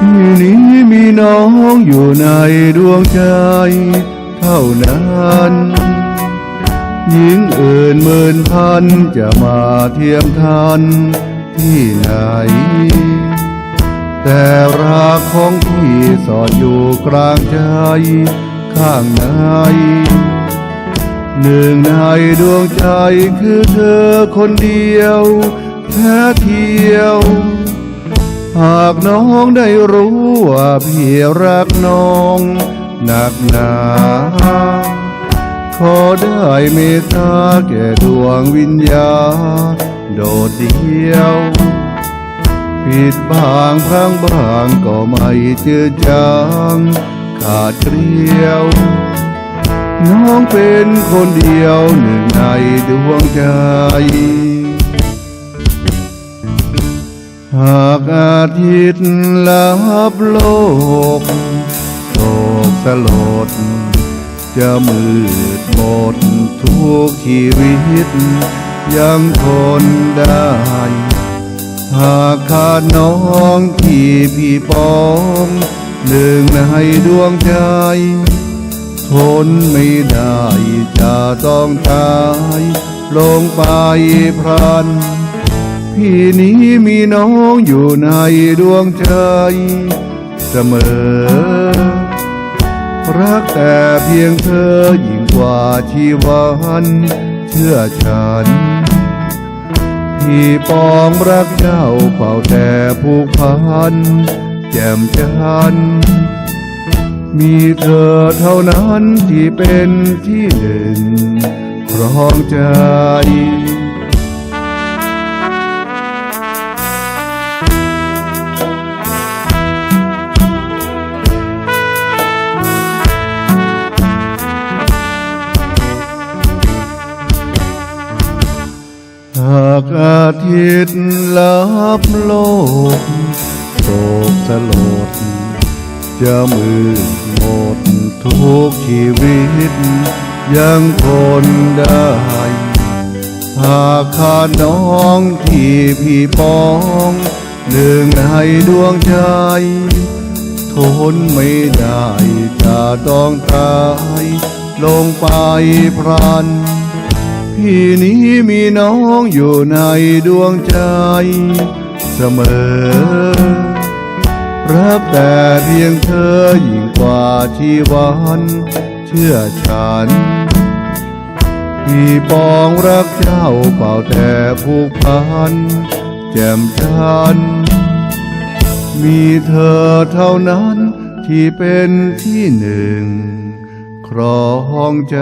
ที่นี้มีน้องอยู่ในดวงใจเท่านั้นหญิงอื่นหมื่นพันจะมาเทียมทันที่ไหน แต่รักของพี่สอดอยู่กลางใจข้างในหนึ่งในดวงใจคือเธอคนเดียวแท้เทียว หากน้องได้รู้ว่าพี่รักน้องหนักหนาขอได้เมตตาแก่ดวงวิญญาณโดดเดียว ผิดบางพลังบางก็ไม่เจือจางขาดเกลียว น้องเป็นคนเดียวหนึ่งในดวงใจ หากอาทิตย์ลับโลกโศกสลด จะมืดหมดทุกชีวิต ยังทนได้ หากขาดน้องที่พี่ปองหนึ่งในดวงใจทนไม่ได้จะต้องตาย ลงไปพรัน พี่นี้มีน้องอยู่ในดวงใจเสมอ รักแต่เพียงเธอยิ่งกว่าชีวันเชื่อฉัน พี่ปองรักเจ้าเฝ้าแต่ผูกพัน แจ่มจันมีเธอเท่านั้นที่เป็นที่หนึ่งครองใจ หากอาทิตย์ลับโลกโศกสลดจะมืดหมดทุกชีวิต ยังทนได้ หากขาดน้องที่พี่ปอง หนึ่งในดวงใจ ทนไม่ได้จะต้องตาย ลงไปพรัน พี่นี้มีน้องอยู่ในดวงใจเสมอ รักแต่เพียงเธอยิ่งกว่าชีวันเชื่อฉัน พี่ปองรักเจ้าเป่าแต่ผูกพัน แจ่มจันมีเธอเท่านั้นที่เป็นที่หนึ่งครองใจ